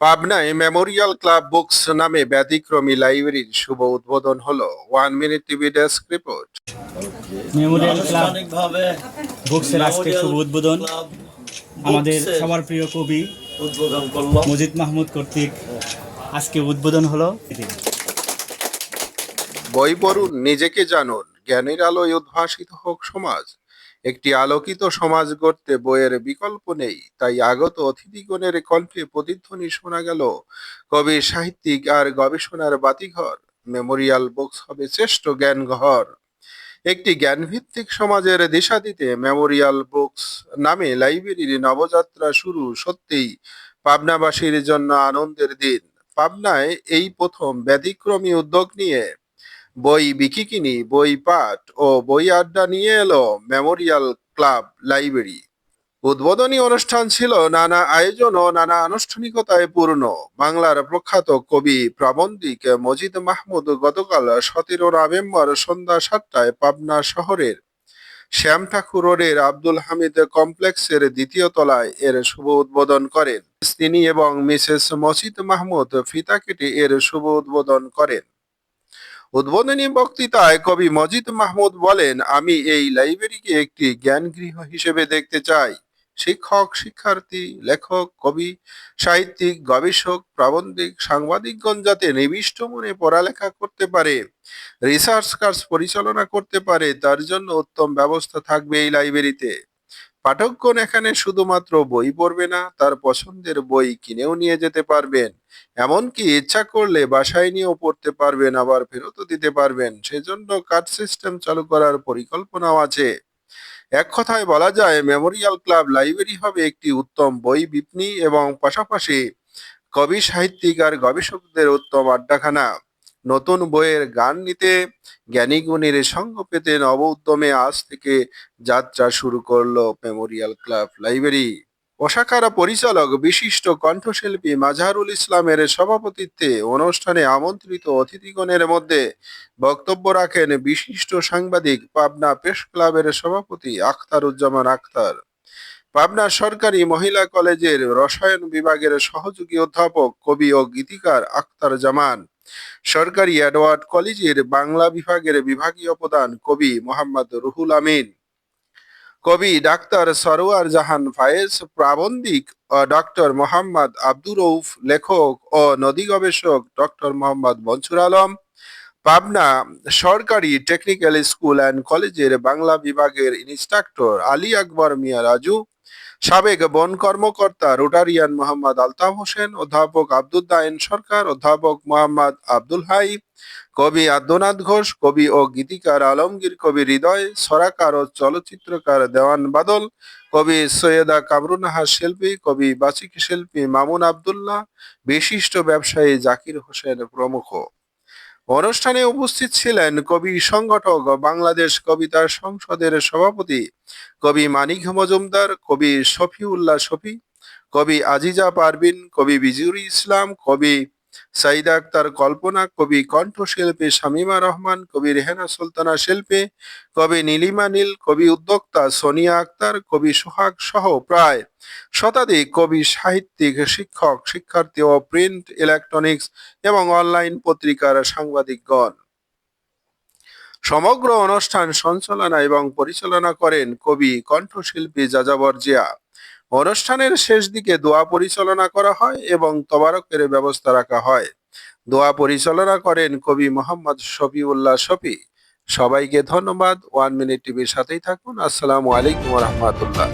পাবনায় Memorial club books নামে ব্যতিক্রমী লাইব্রেরির শুভ উদ্বোধন হলো one minute TV desk report memorial club বুকসের আজকে শুভ উদ্বোধন। আমাদের সবার প্রিয় কবি উদ্বোধন করল। মজিদ মাহমুদ কর্তৃক আজকে উদ্বোধন হলো। বই পড়ুন নিজেকে জানুন। জ্ঞানের আলোয় উদ্ভাসিত হোক সমাজ, একটি আলোকিত সমাজ গড়তে বইয়ের বিকল্প নেই। তাই আগত অতিথিগণের কণ্ঠে প্রতিধ্বনি শোনা গেল কবি, সাহিত্যিক আর গবেষণার বাতিঘর, মেমোরিয়াল বুকস হবে শ্রেষ্ঠ জ্ঞান ঘর একটি জ্ঞানভিত্তিক সমাজের দিশা দিতে মেমোরিয়াল বুকস নামে লাইব্রেরির নবযাত্রা শুরু সত্যিই পাবনাবাসীর জন্য আনন্দের দিন। পাবনায় এই প্রথম ব্যতিক্রমী উদ্যোগ নিয়ে বই বিকিকিনি, বই পাঠ ও বই আড্ডা নিয়ে এলো মেমোরিয়াল ক্লাব লাইব্রেরি। উদ্বোধনী অনুষ্ঠান ছিল নানা আয়োজন ও নানা আনুষ্ঠানিকতায় পূর্ণ। বাংলার প্রখ্যাত কবি প্রাবন্ধিক মজিদ মাহমুদ গতকাল সতেরো নভেম্বর সন্ধ্যা সাতটায় পাবনা শহরের শ্যাম ঠাকুর রোডের আব্দুল হামিদ কমপ্লেক্সের দ্বিতীয় তলায় এর শুভ উদ্বোধন করেন। তিনি এবং মিসেস মসিদ মাহমুদ ফিতা কেটে এর শুভ উদ্বোধন করেন। উদ্বোধনী বক্তৃতায় কবি মজিদ মাহমুদ বলেন, আমি এই লাইব্রেরিকে একটি জ্ঞানগৃহ হিসেবে দেখতে চাই। শিক্ষক, শিক্ষার্থী, লেখক, কবি, সাহিত্যিক, গবেষক, প্রাবন্ধিক, সাংবাদিকগণ যাতে নিবিষ্ট মনে পড়ালেখা করতে পারে, রিসার্চ কাজ পরিচালনা করতে পারে, তার জন্য উত্তম ব্যবস্থা থাকবে এই লাইব্রেরিতে। পাঠকগণ এখানে শুধুমাত্র বই পড়বে না, তার পছন্দের বই কিনেও নিয়ে যেতে পারবেন। এমনকি ইচ্ছা করলে বাসায় নিয়েও পড়তে পারবেন, আবার ফেরতও দিতে পারবেন। সেজন্য কার্ড সিস্টেম চালু করার পরিকল্পনাও আছে। এক কথায় বলা যায়, মেমোরিয়াল ক্লাব লাইব্রেরি হবে একটি উত্তম বই বিপণী এবং পাশাপাশি কবি, সাহিত্যিক আর গবেষকদের উত্তম আড্ডাখানা। নতুন বইয়ের গান নিতে জ্ঞানী গুণীর সঙ্গ পেতে নব উদ্যমে আজ থেকে যাত্রা শুরু করল মেমোরিয়াল ক্লাব লাইব্রেরি। পোশাকারা পরিচালক, বিশিষ্ট কণ্ঠশিল্পী মাজাহারুল ইসলামের সভাপতিত্বে অনুষ্ঠানে আমন্ত্রিত অতিথিগণের মধ্যে বক্তব্য রাখেন বিশিষ্ট সাংবাদিক পাবনা প্রেস ক্লাবের সভাপতি আখতারুজ্জামান আখতার। পাবনা সরকারি মহিলা কলেজের রসায়ন বিভাগের সহযোগী অধ্যাপক, কবি ও গীতিকার আক্তার জামান। সরকারি অ্যাডওয়ার্ড কলেজের বাংলা বিভাগের বিভাগীয় প্রধান কবি মোহাম্মদ রুহুল আমিন। কবি ডাক্তার সরোয়ার জাহান ফায়েজ, প্রাবন্ধিক ডক্টর মোহাম্মদ আব্দুর রৌফ লেখক ও নদী গবেষক ডক্টর মোহাম্মদ মনসুর আলম। পাবনা সরকারি টেকনিক্যাল স্কুল অ্যান্ড কলেজের বাংলা বিভাগের ইনস্ট্রাক্টর আলী আকবর মিয়া রাজু। সাবেক বন কর্মকর্তা রোটারিয়ান মোহাম্মদ আলতাফ হোসেন, অধ্যাপক আব্দুদ্দাইন সরকার, অধ্যাপক মোহাম্মদ আব্দুল হাই, কবি আদ্যনাথ ঘোষ, কবি ও গীতিকার আলমগীর, কবি হৃদয়, সরাকার ও চলচ্চিত্রকার দেওয়ান বাদল, কবি সৈয়দা কামরুনাহা শিল্পী, কবি বাচিক শিল্পী মামুন আবদুল্লাহ, বিশিষ্ট ব্যবসায়ী জাকির হোসেন প্রমুখ। অনুষ্ঠানে উপস্থিত ছিলেন কবি সংগঠক বাংলাদেশ কবিতা সংসদের সভাপতি কবি মানিক মজুমদার, কবি শফিউল্লাহ শফি, কবি আজিজা পারবিন কবি বিজুরি ইসলাম, কবি সাইদা আক্তার কল্পনা, কবি কণ্ঠশিল্পী শামিমা রহমান, কবি রেহানা সুলতানা শিল্পী, কবি নীলিমা নীল, কবি উদ্যোক্তা সোনিয়া আক্তার, কবি সোহাগ সহ প্রায় শতাধিক কবি সাহিত্যিক, শিক্ষক, শিক্ষার্থী ও প্রিন্ট ইলেকট্রনিক্স এবং অনলাইন পত্রিকার সাংবাদিকগণ। সমগ্র অনুষ্ঠান সঞ্চালনা এবং পরিচালনা করেন কবি, কণ্ঠশিল্পী যাযাবর জিয়া। অনুষ্ঠানের শেষ দিকে দোয়া পরিচালনা করা হয় এবং তবারকের ব্যবস্থা রাখা হয়। দোয়া পরিচালনা করেন কবি মোহাম্মদ শফি উল্লাহ শফি। সবাইকে ধন্যবাদ। ওয়ান মিনিট টিভির সাথেই থাকুন। আসসালামু আলাইকুম রহমতুল্লাহ।